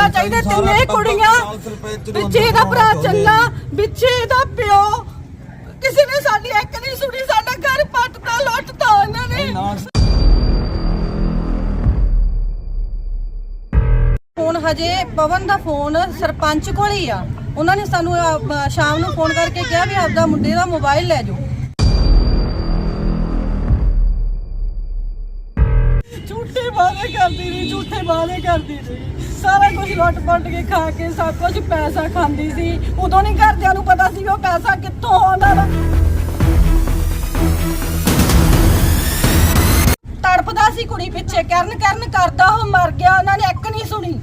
ਹੋਣਾ ਚਾਹੀਦਾ ਤਿੰਨੇ ਕੁੜੀਆਂ ਵਿੱਚ ਇਹਦਾ ਭਰਾ ਚੰਨਾ ਵਿੱਚ ਇਹਦਾ ਪਿਓ। ਕਿਸੇ ਨੇ ਸਾਡੀ ਇੱਕ ਨਹੀਂ ਸੁਣੀ ਸਾਡਾ ਘਰ ਪੱਟਤਾ ਲੁੱਟਤਾ ਉਹਨਾਂ ਨੇ। ਫੋਨ ਹਜੇ ਪਵਨ ਦਾ ਫੋਨ ਸਰਪੰਚ ਕੋਲ ਹੀ ਆ। ਉਹਨਾਂ ਨੇ ਸਾਨੂੰ ਅਹ, ਸ਼ਾਮ ਨੂੰ ਫੋਨ ਕਰਕੇ ਕਿਹਾ ਵੀ ਆਪਦਾ ਮੁੰਡੇ ਦਾ ਮੋਬਾਈਲ ਲੈ ਜਾਓ। ਝੂਠੇ ਵਾਅਦੇ ਕਰਦੀ ਰਹੀ, ਝੂਠੇ ਵਾਅਦੇ ਕਰਦੀ ਰਹੀ। ਸਾਰਾ ਕੁਝ ਲੁੱਟ ਪੱਟ ਕੇ ਖਾ ਕੇ ਸਭ ਕੁਝ ਪੈਸਾ ਖਾਂਦੀ ਸੀ। ਉਦੋਂ ਨਹੀਂ ਘਰਦਿਆਂ ਨੂੰ ਪਤਾ ਸੀ ਵੀ ਉਹ ਪੈਸਾ ਕਿੱਥੋਂ ਆਉਂਦਾ ਵਾ। ਤੜਪਦਾ ਸੀ ਕੁੜੀ ਪਿੱਛੇ, ਕਰਨ ਕਰਨ ਕਰਦਾ ਉਹ ਮਰ ਗਿਆ, ਉਹਨਾਂ ਨੇ ਇੱਕ ਨਹੀਂ ਸੁਣੀ।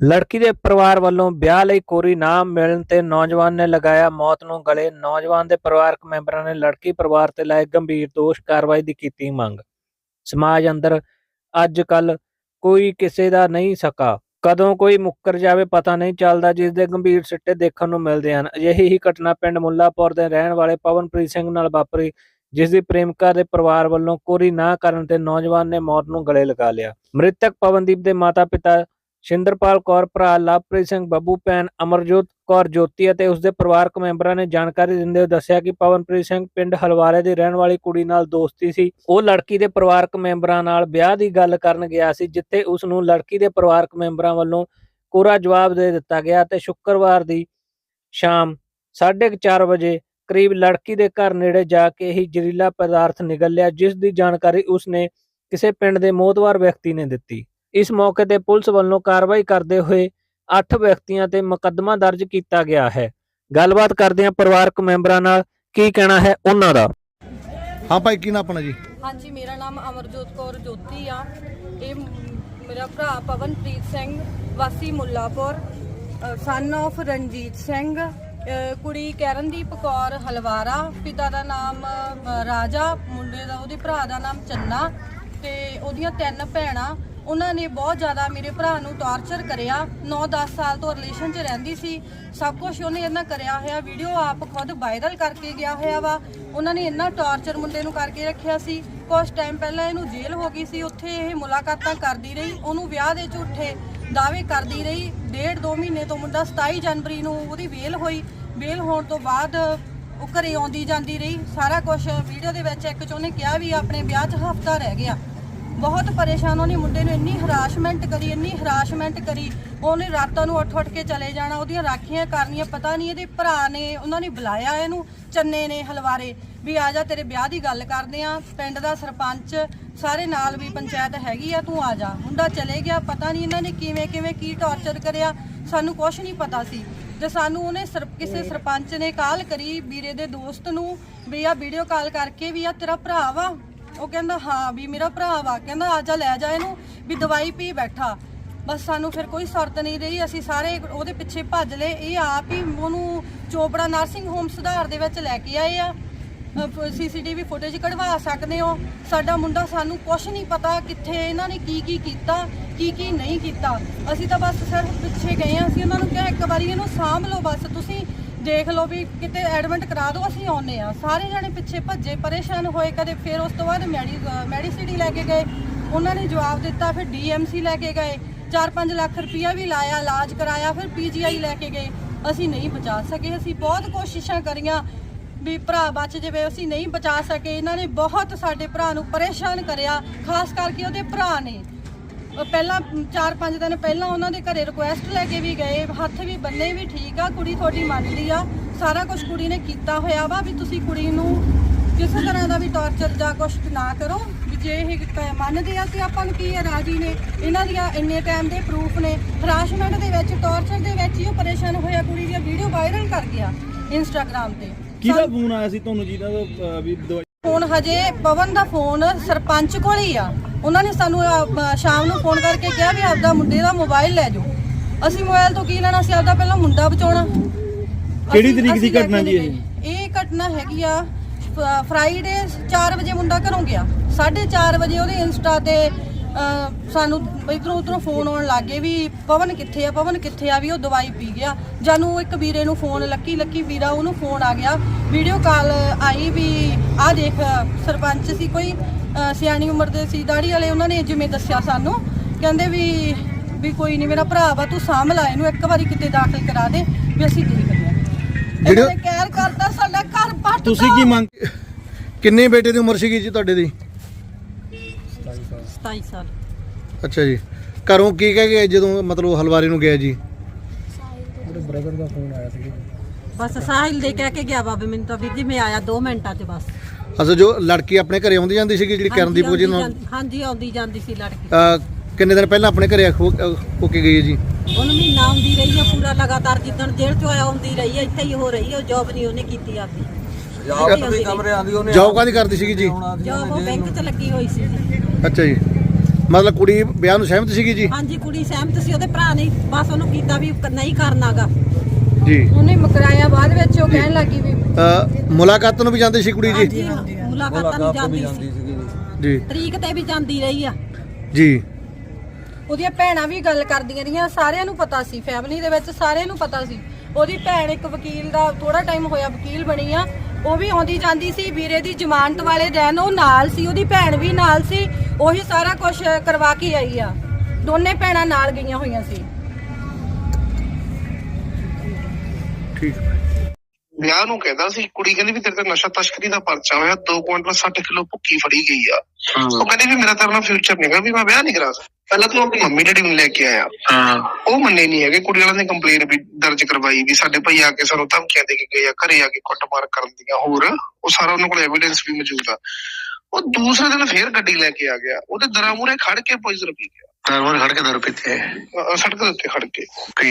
ਲੜਕੀ ਦੇ ਪਰਿਵਾਰ ਵੱਲੋਂ ਵਿਆਹ ਲਈ ਕੋਰੀ ਨਾ ਮਿਲਣ ਤੇ ਨੌਜਵਾਨ ਨੇ ਲਗਾਇਆ ਮੌਤ ਨੂੰ ਗਲੇ। ਨੌਜਵਾਨ ਦੇ ਪਰਿਵਾਰਕ ਮੈਂਬਰਾਂ ਨੇ ਲੜਕੀ ਪਰਿਵਾਰ ਤੇ ਲਾਏ ਗੰਭੀਰ ਦੋਸ਼, ਕਾਰਵਾਈ ਦੀ ਕੀਤੀ ਮੰਗ। ਸਮਾਜ ਅੰਦਰ ਅੱਜ ਕੱਲ ਕੋਈ ਕਿਸੇ ਦਾ ਨਹੀਂ ਸਕਾ। ਕਦੋਂ ਕੋਈ ਮੁੱਕਰ ਜਾਵੇ ਪਤਾ ਨਹੀਂ ਚੱਲਦਾ, ਜਿਸ ਦੇ ਗੰਭੀਰ ਸਿੱਟੇ ਦੇਖਣ ਨੂੰ ਮਿਲਦੇ ਹਨ। ਅਜਿਹੀ ਹੀ ਘਟਨਾ ਪਿੰਡ ਮੁੱਲਾਪੁਰ ਦੇ ਰਹਿਣ ਵਾਲੇ ਪਵਨਪ੍ਰੀਤ ਸਿੰਘ ਨਾਲ ਵਾਪਰੀ, ਜਿਸ ਦੀ ਪ੍ਰੇਮਿਕਾ ਦੇ ਪਰਿਵਾਰ ਵੱਲੋਂ ਕੋਰੀ ਨਾ ਕਰਨ ਤੇ ਨੌਜਵਾਨ ਨੇ ਮੌਤ ਨੂੰ ਗਲੇ ਲਗਾ ਲਿਆ। ਮ੍ਰਿਤਕ ਪਵਨਦੀਪ ਦੇ ਮਾਤਾ-ਪਿਤਾ ਸ਼ਿੰਦਰਪਾਲ ਕੌਰ, ਭਰਾ ਲਵਪ੍ਰੀਤ ਸਿੰਘ, ਬੱਬੂ ਭੈਣ, ਅਮਰਜੋਤ ਕੌਰ ਜੋਤੀ ਅਤੇ ਉਸਦੇ ਪਰਿਵਾਰਕ ਮੈਂਬਰਾਂ ਨੇ ਜਾਣਕਾਰੀ ਦਿੰਦੇ ਹੋਏ ਦੱਸਿਆ ਕਿ ਪਵਨਪ੍ਰੀਤ ਸਿੰਘ ਪਿੰਡ ਹਲਵਾਰੇ ਦੀ ਰਹਿਣ ਵਾਲੀ ਕੁੜੀ ਨਾਲ ਦੋਸਤੀ ਸੀ। ਉਹ ਲੜਕੀ ਦੇ ਪਰਿਵਾਰਕ ਮੈਂਬਰਾਂ ਨਾਲ ਵਿਆਹ ਦੀ ਗੱਲ ਕਰਨ ਗਿਆ ਸੀ, ਜਿੱਥੇ ਉਸ ਨੂੰ ਲੜਕੀ ਦੇ ਪਰਿਵਾਰਕ ਮੈਂਬਰਾਂ ਵੱਲੋਂ ਕੋਰਾ ਜਵਾਬ ਦੇ ਦਿੱਤਾ ਗਿਆ ਤੇ ਸ਼ੁੱਕਰਵਾਰ ਦੀ ਸ਼ਾਮ 4:30 ਵਜੇ ਕਰੀਬ ਲੜਕੀ ਦੇ ਘਰ ਨੇੜੇ ਜਾ ਕੇ ਹੀ ਜ਼ਹਿਰੀਲਾ ਪਦਾਰਥ ਨਿਗਲ ਲਿਆ, ਜਿਸ ਦੀ ਜਾਣਕਾਰੀ ਉਸ ਨੇ ਕਿਸੇ ਪਿੰਡ ਦੇ ਮੋਤਵਾਰ ਵਿਅਕਤੀ ਨੇ ਦਿੱਤੀ। ਇਸ ਮੌਕੇ ਤੇ ਪੁਲਿਸ ਵੱਲੋਂ ਕਾਰਵਾਈ ਕਰਦੇ ਹੋਏ 8 ਵਿਅਕਤੀਆਂ ਤੇ ਮੁਕੱਦਮਾ ਦਰਜ ਕੀਤਾ ਗਿਆ ਹੈ। ਗੱਲਬਾਤ ਕਰਦੇ ਹਾਂ ਪਰਿਵਾਰਕ ਮੈਂਬਰਾਂ ਨਾਲ। ਕੀ ਕਹਿਣਾ ਹੈ ਉਹਨਾਂ ਦਾ? ਹਾਂ ਭਾਈ ਕੀ ਨਾ ਆਪਣਾ ਜੀ? ਹਾਂਜੀ ਮੇਰਾ ਨਾਮ ਅਮਰਜੋਤ ਕੌਰ ਜੋਤੀ ਆ। ਇਹ ਮੇਰਾ ਭਰਾ ਪਵਨਪ੍ਰੀਤ ਸਿੰਘ ਵਾਸੀ ਮੁੱਲਾਪੁਰ ਸਨ of ਰਣਜੀਤ ਸਿੰਘ ਕੁੜੀ ਕਰਨਦੀਪ ਕੌਰ ਹਲਵਾਰਾ ਪਿਤਾ ਦਾ ਨਾਮ ਰਾਜਾ ਮੁੰਡੇ ਦਾ ਉਹਦੇ ਭਰਾ ਦਾ ਨਾਮ ਚੰਨਾ ਤੇ ਉਹਦੀਆਂ ਤਿੰਨ ਭੈਣਾਂ ਉਹਨਾਂ ਨੇ ਬਹੁਤ ਜ਼ਿਆਦਾ ਮੇਰੇ ਭਰਾ ਨੂੰ ਟਾਰਚਰ ਕਰਿਆ। 9-10 ਸਾਲ ਤੋਂ ਰਿਲੇਸ਼ਨ 'ਚ ਰਹਿੰਦੀ ਸੀ। ਸਭ ਕੁਝ ਉਹਨੇ ਇਹਨਾਂ ਕਰਿਆ ਹੋਇਆ। ਵੀਡੀਓ ਆਪ ਖੁਦ ਵਾਇਰਲ ਕਰਕੇ ਗਿਆ ਹੋਇਆ ਵਾ। ਉਹਨਾਂ ਨੇ ਇੰਨਾ ਟਾਰਚਰ ਮੁੰਡੇ ਨੂੰ ਕਰਕੇ ਰੱਖਿਆ ਸੀ। ਕੁਝ ਟਾਈਮ ਪਹਿਲਾਂ ਇਹਨੂੰ ਜੇਲ੍ਹ ਹੋ ਗਈ ਸੀ। ਉੱਥੇ ਇਹ ਮੁਲਾਕਾਤਾਂ ਕਰਦੀ ਰਹੀ। ਉਹਨੂੰ ਵਿਆਹ ਦੇ ਝੂਠੇ ਦਾਅਵੇ ਕਰਦੀ ਰਹੀ। ਡੇਢ ਦੋ ਮਹੀਨੇ ਤੋਂ ਮੁੰਡਾ 27 ਜਨਵਰੀ ਨੂੰ ਉਹਦੀ ਵੇਲ ਹੋਈ। ਵੇਲ ਹੋਣ ਤੋਂ ਬਾਅਦ ਉਹ ਘਰੇ ਆਉਂਦੀ ਜਾਂਦੀ ਰਹੀ। ਸਾਰਾ ਕੁਝ ਵੀਡੀਓ ਦੇ ਵਿੱਚ ਇੱਕ ਚ ਉਹਨੇ ਕਿਹਾ ਵੀ ਆਪਣੇ ਵਿਆਹ 'ਚ ਹਫਤਾ ਰਹਿ ਗਿਆ। ਬਹੁਤ ਪਰੇਸ਼ਾਨ ਉਹਨੇ ਮੁੰਡੇ ਨੂੰ ਇੰਨੀ ਹਰਾਸ਼ਮੈਂਟ ਕਰੀ, ਇੰਨੀ ਹਰਾਸ਼ਮੈਂਟ ਕਰੀ। ਉਹਨੇ ਰਾਤਾਂ ਨੂੰ ਉੱਠ ਉੱਠ ਕੇ ਚਲੇ ਜਾਣਾ। ਉਹਦੀਆਂ ਰਾਖੀਆਂ ਕਰਨੀਆਂ, ਪਤਾ ਨਹੀਂ ਇਹਦੇ ਭਰਾ ਨੇ, ਉਹਨਾਂ ਨੇ ਬੁਲਾਇਆ ਇਹਨੂੰ, ਚੰਨੇ ਨੇ ਹਲਵਾਰੇ, ਵੀ ਆ ਜਾ ਤੇਰੇ ਵਿਆਹ ਦੀ ਗੱਲ ਕਰਦੇ ਆ। ਪਿੰਡ ਦਾ ਸਰਪੰਚ, ਸਾਰੇ ਨਾਲ ਵੀ ਪੰਚਾਇਤ ਹੈਗੀ ਆ, ਤੂੰ ਆ ਜਾ। ਮੁੰਡਾ ਚਲੇ ਗਿਆ, ਪਤਾ ਨਹੀਂ ਇਹਨਾਂ ਨੇ ਕਿਵੇਂ ਕਿਵੇਂ ਕੀ ਟੌਰਚਰ ਕਰਿਆ। ਸਾਨੂੰ ਕੁਝ ਨਹੀਂ ਪਤਾ ਸੀ। ਤੇ ਸਾਨੂੰ ਉਹਨੇ ਸਰ- ਕਿਸੇ ਸਰਪੰਚ ਨੇ ਕਾਲ ਕਰੀ ਵੀਰੇ ਦੇ ਦੋਸਤ ਨੂੰ, ਵੀ ਆ ਵੀਡੀਓ ਕਾਲ ਕਰਕੇ ਵੀ ਆ ਤੇਰਾ ਭਰਾ ਵਾ ਉਹ ਕਹਿੰਦਾ, ਹਾਂ ਵੀ ਮੇਰਾ ਭਰਾ ਵਾ। ਕਹਿੰਦਾ, ਆ ਜਾ, ਲੈ ਜਾ ਇਹਨੂੰ, ਵੀ ਦਵਾਈ ਪੀ ਬੈਠਾ। ਬਸ ਸਾਨੂੰ ਫਿਰ ਕੋਈ ਸ਼ਰਤ ਨਹੀਂ ਰਹੀ। ਅਸੀਂ ਸਾਰੇ ਉਹਦੇ ਪਿੱਛੇ ਭੱਜ ਲਏ। ਇਹ ਆਪ ਹੀ ਉਹਨੂੰ ਚੋਪੜਾ ਨਰਸਿੰਗ ਹੋਮ ਸੁਧਾਰ ਦੇ ਵਿੱਚ ਲੈ ਕੇ ਆਏ ਆ। ਸੀਸੀਟੀਵੀ ਫੁਟੇਜ ਕਢਵਾ ਸਕਦੇ ਹੋ। ਸਾਡਾ ਮੁੰਡਾ ਸਾਨੂੰ ਕੁਝ ਨਹੀਂ ਪਤਾ ਕਿੱਥੇ ਇਹਨਾਂ ਨੇ ਕੀ ਕੀ ਕੀਤਾ, ਕੀ ਕੀ ਨਹੀਂ ਕੀਤਾ। ਅਸੀਂ ਤਾਂ ਬਸ ਸਿਰਫ ਪਿੱਛੇ ਗਏ ਆ ਅਸੀਂ ਉਹਨਾਂ ਨੂੰ ਕਿਹਾ, ਇੱਕ ਵਾਰੀ ਇਹਨੂੰ ਸਾਂਭ ਲਓ ਬਸ। ਤੁਸੀਂ ਦੇਖ ਲਓ ਵੀ ਕਿਤੇ ਐਡਮਿਟ ਕਰਾ ਦਿਓ, ਅਸੀਂ ਆਉਨੇ ਆ ਸਾਰੇ ਜਣੇ ਪਿੱਛੇ ਭੱਜੇ, ਪਰੇਸ਼ਾਨ ਹੋਏ ਕਦੇ, ਫਿਰ ਉਸ ਤੋਂ ਬਾਅਦ ਮੈਡੀ ਮੈਡੀਸਿਟੀ ਲੈ ਕੇ ਗਏ। ਉਹਨਾਂ ਨੇ ਜਵਾਬ ਦਿੱਤਾ, ਫਿਰ ਡੀਐਮਸੀ ਲੈ ਕੇ ਗਏ। 4-5 ਲੱਖ ਰੁਪਇਆ ਵੀ ਲਾਇਆ, ਇਲਾਜ ਕਰਾਇਆ, ਫਿਰ ਪੀਜੀਆਈ ਲੈ ਕੇ ਗਏ। ਅਸੀਂ ਨਹੀਂ ਬਚਾ ਸਕੇ। ਅਸੀਂ ਬਹੁਤ ਕੋਸ਼ਿਸ਼ਾਂ ਕਰੀਆਂ ਵੀ ਭਰਾ ਬਚ ਜਾਵੇ, ਅਸੀਂ ਨਹੀਂ ਬਚਾ ਸਕੇ। ਇਹਨਾਂ ਨੇ ਬਹੁਤ ਸਾਡੇ ਭਰਾ ਨੂੰ ਪਰੇਸ਼ਾਨ ਕਰਿਆ, ਖਾਸ ਕਰਕੇ ਉਹਦੇ ਭਰਾ ਨੇ। ਪਹਿਲਾਂ 4-5 ਦਿਨ ਪਹਿਲਾਂ ਉਹਨਾਂ ਦੇ ਘਰੇ ਰਿਕੁਐਸਟ ਲੈ ਕੇ ਵੀ ਗਏ ਹੱਥ ਵੀ ਬੰਨੇ ਵੀ ਠੀਕ ਆ ਕੁੜੀ ਤੁਹਾਡੀ ਮੰਨਦੀ ਆ ਸਾਰਾ ਕੁਝ ਕੁੜੀ ਨੇ ਕੀਤਾ ਹੋਇਆ ਵਾ ਵੀ ਤੁਸੀਂ ਕੁੜੀ ਨੂੰ ਕਿਸੇ ਤਰ੍ਹਾਂ ਦਾ ਵੀ ਟੌਰਚਰ ਜਾਂ ਕੁਝ ਨਾ ਕਰੋ ਵੀ ਜੇ ਇਹ ਮੰਨਦੇ ਆ ਤੇ ਆਪਾਂ ਨੂੰ ਕੀ ਆ ਰਾਜੀ ਨੇ ਇਹਨਾਂ ਦੀਆਂ ਇੰਨੇ ਟਾਈਮ ਦੇ ਪ੍ਰੂਫ ਨੇ ਹਰਾਸ਼ਮੈਂਟ ਦੇ ਵਿੱਚ ਟੌਰਚਰ ਦੇ ਵਿੱਚ ਹੀ ਉਹ ਪਰੇਸ਼ਾਨ ਹੋਇਆ ਕੁੜੀ ਦੀਆਂ ਵੀਡੀਓ ਵਾਇਰਲ ਕਰ ਗਿਆ ਇੰਸਟਾਗ੍ਰam ਤੇ। ਕਿਹਦਾ ਫੋਨ ਆਇਆ ਸੀ ਤੁਹਾਨੂੰ ਜਿਹਦਾ ਵੀ ਫੋਨ ਹਜੇ ਪਵਨ ਦਾ ਫੋਨ ਸਰਪੰਚ ਕੋਲ ਹੀ ਆ। ਉਹਨਾਂ ਨੇ ਸਾਨੂੰ ਅਹ, ਸ਼ਾਮ ਨੂੰ ਫੋਨ ਕਰਕੇ ਕਿਹਾ ਵੀ ਆਪਦਾ ਮੁੰਡੇ ਦਾ ਮੋਬਾਈਲ ਲੈ ਜਾਓ। ਅਸੀਂ ਮੋਬਾਈਲ ਤੋਂ ਕੀ ਲੈਣਾ? ਸੀ ਆਪਦਾ ਪਹਿਲਾਂ ਮੁੰਡਾ ਬਚਾਉਣਾ। ਕਿਹੜੀ ਅਸੀਂ- ਤਰੀਕ ਦੀ ਅਸੀਂ ਲੈ ਕੇ ਘਟਨਾ ਜੀ ਨਹੀਂ ਗਏ। ਇਹ ਘਟਨਾ ਹੈਗੀ ਆ ਫਰਾਈਡੇ 4 ਵਜੇ ਮੁੰਡਾ ਘਰੋਂ ਗਿਆ। 4:30 ਵਜੇ ਉਹਦੇ ਇੰਸਟਾ ਤੇ ਸਾਨੂੰ ਇਧਰੋਂ ਉਧਰੋਂ ਫੋਨ ਆਉਣ ਲੱਗੇ ਵੀ ਪਵਨ ਕਿੱਥੇ ਆ ਪਵਨ ਕਿੱਥੇ ਆ ਵੀ ਉਹ ਦਵਾਈ ਪੀ ਗਿਆ। ਜਾਨੂੰ ਇੱਕ ਵੀਰੇ ਨੂੰ ਫੋਨ ਲੱਕੀ ਲੱਕੀ ਵੀਰਾ ਉਹਨੂੰ ਫੋਨ ਆ ਗਿਆ। ਵੀਡੀਓ ਕਾਲ ਆਈ ਵੀ ਆਹ ਦੇਖ ਸਰਪੰਚ ਸੀ ਕੋਈ ਸਿਆਣੀ ਉਮਰ ਦੇ ਸੀ ਦਾੜੀ ਵਾਲੇ ਉਹਨਾਂ ਨੇ ਜਿਵੇਂ ਦੱਸਿਆ ਸਾਨੂੰ। ਕਹਿੰਦੇ ਵੀ ਵੀ ਕੋਈ ਨਹੀਂ ਮੇਰਾ ਭਰਾ ਵਾ ਤੂੰ ਸਾਂਭ ਲੈ ਇਹਨੂੰ ਇੱਕ ਵਾਰੀ ਕਿਤੇ ਦਾਖਲ ਕਰਾ ਦੇ ਵੀ ਅਸੀਂ ਦੇਖਦੇ ਹਾਂ। ਜਿਹੜੇ ਕਹਿਰ ਕਰਦਾ ਸਾਡਾ ਘਰ ਪੱਟ ਤੁਸੀਂ ਕੀ ਮੰਗ ਕਿੰਨੇ ਬੇਟੇ ਦੀ ਉਮਰ ਸੀਗੀ ਜੀ ਤੁਹਾਡੇ ਦੀ? 27 ਸਾਲ। ਅੱਛਾ ਜੀ। ਘਰੋਂ ਕੀ ਕਹਿ ਗਏ ਜਦੋਂ ਮਤਲਬ ਹਲਵਾਰੀ ਨੂੰ ਗਿਆ ਜੀ? ਬਸ ਸਾਹਿਲ ਦੇ ਕਹਿ ਕੇ ਗਿਆ ਬਾਬੇ ਮੈਨੂੰ ਤਾਂ ਵੀਰ ਜੀ ਮੈਂ ਆਇਆ 2 ਮਿੰਟਾਂ 'ਚ ਬਸ। ਅਸਲ ਜੋ ਲੜਕੀ ਆਪਣੇ ਘਰੇ ਆਉਂਦੀ ਜਾਂਦੀ ਸੀਗੀ ਜਿਹੜੀ ਕਰਨਦੀਪ ਜੀ ਨਾਲ? ਹਾਂਜੀ ਆਉਂਦੀ ਜਾਂਦੀ ਸੀ ਲੜਕੀ। ਅਹ, ਕਿੰਨੇ ਦਿਨ ਪਹਿਲਾਂ ਆਪਣੇ ਘਰੇ ਹੋ ਹੋ ਕੇ ਗਈ ਹੈ ਜੀ? ਉਹਨੂੰ ਮਹੀਨਾ ਆਉਂਦੀ ਰਹੀ ਹੈ ਪੂਰਾ ਲਗਾਤਾਰ ਜਿੱਦਣ ਜੇਲ੍ਹ 'ਚੋਂ ਆਇਆ ਆਉਂਦੀ ਰਹੀ ਹੈ ਇੱਥੇ ਹੀ ਹੋ ਰਹੀ ਹੈ ਜੌਬ ਨਹੀਂ ਉਹਨੇ ਕੀਤੀ ਆਪਦੀ। ਜੌਬ ਵੀ ਕਮਰੇ ਜੌਬ ਕਾਦੀ ਕਰਦੀ ਸੀਗੀ ਜੀ? ਜੌਬ ਉਹ ਬੈਂਕ 'ਚ ਲੱਗੀ ਹੋਈ ਸੀ। ਅੱਛਾ ਜੀ। ਮਤਲਬ ਕੁੜੀ ਵਿਆਹ ਨੂੰ ਸਹਿਮਤ ਸੀਗੀ ਜੀ? ਹਾਂਜੀ ਕੁੜੀ ਸਹਿਮਤ ਸੀ ਉਹਦੇ ਭਰਾ ਨੇ ਬਸ ਉਹਨੂੰ ਕੀਤਾ ਵੀ ਨਹੀਂ ਕਰਨਾਗਾ ਜੀ। ਉਹਨੇ ਮੁਕਰਾਇਆ ਬਾਅਦ ਵਿੱਚ ਉਹ ਕਹਿਣ ਲੱਗੀ ਵੀ ਮੁਲਾਕਾਤ ਨੂੰ ਵੀ ਜਾਂਦੀ ਸੀ ਕੁੜੀ ਜੀ? ਹਾਂਜੀ ਮੁਲਾਕਾਤਾਂ ਨੂੰ ਜਾਂਦੀ ਸੀ। ਜੀ। ਤਰੀਕ ਤੇ ਵੀ ਜਾਂਦੀ ਰਹੀ ਆ। ਜੀ। ਉਹਦੀਆਂ ਭੈਣਾਂ ਵੀ ਗੱਲ ਕਰਦੀਆਂ ਰਹੀਆਂ ਸਾਰਿਆਂ ਨੂੰ ਪਤਾ ਸੀ ਫੈਮਿਲੀ ਦੇ ਵਿੱਚ ਸਾਰਿਆਂ ਨੂੰ ਪਤਾ ਸੀ। ਉਹਦੀ ਭੈਣ ਇੱਕ ਵਕੀਲ ਦਾ ਥੋੜਾ ਟਾਈਮ ਹੋਇਆ ਵਕੀਲ ਬਣੀ ਆ ਉਹ ਵੀ ਆਉਂਦੀ ਜਾਂਦੀ ਸੀ ਵੀਰੇ ਦੀ ਜ਼ਮਾਨਤ ਵਾਲੇ ਦਿਨ ਉਹ ਨਾਲ ਸੀ ਉਹਦੀ ਭੈਣ ਵੀ ਨਾਲ ਸੀ ਉਹੀ ਸਾਰਾ ਕੁਝ ਕਰਵਾ ਕੇ ਆਈ ਆ। ਦੋਨੇ ਭੈਣਾਂ ਨਾਲ ਗਈਆਂ ਹੋਈਆਂ ਸੀ। ਠੀਕ। ਵਿਆਹ ਨੂੰ ਕਹਿੰਦਾ ਸੀ ਕੁੜੀ ਕਹਿੰਦੀ ਵੀ ਤੇਰੇ ਤੇ ਨਸ਼ਾ ਤਸਕਰੀ ਦਾ ਪਰਚਾ ਹੋਇਆ 2 ਕੁਇੰਟਲ 60 ਕਿਲੋ ਭੁੱਕੀ ਫੜੀ ਗਈ ਆ। ਉਹ ਕਹਿੰਦੀ ਵੀ ਮੇਰਾ ਤਾਂ ਆਪਣਾ ਫਿਊਚਰ ਨਹੀਂਗਾ ਵੀ ਮੈਂ ਵਿਆਹ ਨਹੀਂ ਕਰਾ ਸਕਦਾ। ਪਹਿਲਾਂ ਤੂੰ ਆਪਣੀ ਮੰਮੀ ਡੈਡੀ ਨੂੰ ਲੈ ਕੇ ਆਇਆ। ਉਹ ਮੰਨੇ ਨਹੀਂ ਹੈਗੇ ਕੁੜੀ ਵਾਲਿਆਂ ਨੇ ਕੰਪਲੇਨ ਵੀ ਦਰਜ ਕਰਵਾਈ ਵੀ ਸਾਡੇ ਭਾਈ ਆ ਕੇ ਸਾਨੂੰ ਧਮਕੀਆਂ ਦੇ ਕੇ ਗਏ ਆ ਘਰੇ ਆ ਕੇ ਕੁੱਟਮਾਰ ਕਰਨ ਦੀਆਂ ਹੋਰ। ਉਹ ਸਾਰਾ ਉਹਨਾਂ ਕੋਲ ਐਵੀਡੈਂਸ ਵੀ ਮੌਜੂਦ ਆ। ਉਹ ਦੂਸਰੇ ਦਿਨ ਫੇਰ ਗੱਡੀ ਲੈ ਕੇ ਆ ਗਿਆ। ਉਹਦੇ ਦਰਾਂ ਮੂਹਰੇ ਖੜ ਕੇ ਪੋਇਜ਼ਨ ਪੀ ਗਿਆ। ਦਰਬਾਰ ਖੜ ਕੇ ਦਰ ਪੀਤੇ ਸੜਕ ਦੇ ਉੱਤੇ ਖੜ ਕੇ। ਕੀ?